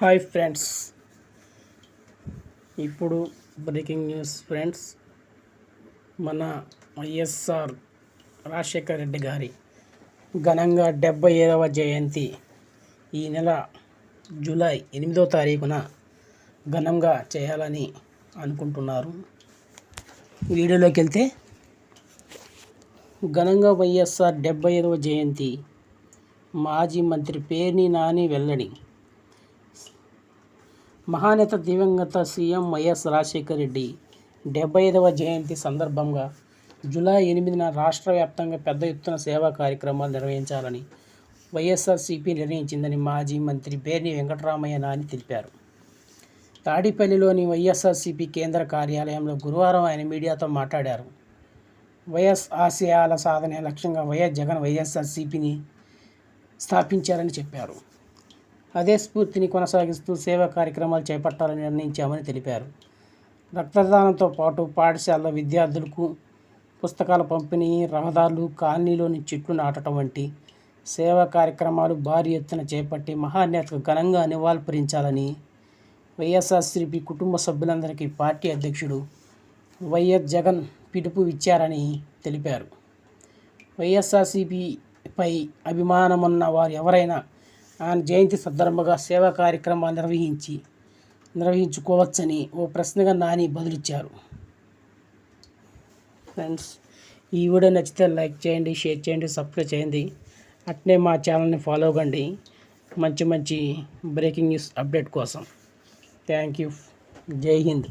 Hi friends. ఇప్పుడు breaking news friends. మన వైఎస్ఆర్ రాజశేఖర రెడ్డి గారి ఘనంగా డెబ్బై ఏడవ జయంతి ఈ నెల జూలై ఎనిమిదో తారీఖున ఘనంగా చేయాలని అనుకుంటున్నారు. వీడియోలోకి వెళ్తే ఘనంగా వైఎస్ఆర్ డెబ్బై ఐదవ జయంతి మాజీ మంత్రి పేర్ని నాని వెల్లడి మహానేత దివంగత సీఎం వైఎస్ రాజశేఖర రెడ్డి డెబ్బై ఐదవ జయంతి సందర్భంగా జూలై ఎనిమిదిన రాష్ట్ర వ్యాప్తంగా పెద్ద ఎత్తున సేవా కార్యక్రమాలు నిర్వహించాలని వైఎస్ఆర్సీపీ నిర్ణయించిందని మాజీ మంత్రి పేర్ని వెంకటరామయ్య నాని తెలిపారు. తాడిపల్లిలోని వైఎస్ఆర్సీపీ కేంద్ర కార్యాలయంలో గురువారం ఆయన మీడియాతో మాట్లాడారు. వైఎస్ ఆశయాల సాధనే లక్ష్యంగా వైఎస్ జగన్ వైఎస్ఆర్సీపీని స్థాపించారని చెప్పారు. అదే స్ఫూర్తిని కొనసాగిస్తూ సేవా కార్యక్రమాలు చేపట్టాలని నిర్ణయించామని తెలిపారు. రక్తదానంతో పాటు పాఠశాల విద్యార్థులకు పుస్తకాల పంపిణీ రహదారులు కాలనీలోని చెట్లు నాటడం వంటి సేవా కార్యక్రమాలు భారీ ఎత్తున చేపట్టి మహానేతకు ఘనంగా నివాళులర్పించాలని వైఎస్ఆర్సీపీ కుటుంబ సభ్యులందరికీ పార్టీ అధ్యక్షుడు వైఎస్ జగన్ పిలుపు ఇచ్చారని తెలిపారు. వైఎస్ఆర్సీపీపై అభిమానమున్న వారు ఎవరైనా జయంతి సందర్భంగా సేవా కార్యక్రమాలు నిర్వహించి నిర్వహించుకోవచ్చని ఓ ప్రశ్నగా నాని బదులిచ్చారు. ఫ్రెండ్స్ ఈ వీడియో నచ్చితే లైక్ చేయండి షేర్ చేయండి సబ్స్క్రైబ్ చేయండి. అట్నే మా ఛానల్ని ఫాలో అవ్వండి. మంచి మంచి బ్రేకింగ్ న్యూస్ అప్డేట్ కోసం. Thank you. జై హింద్.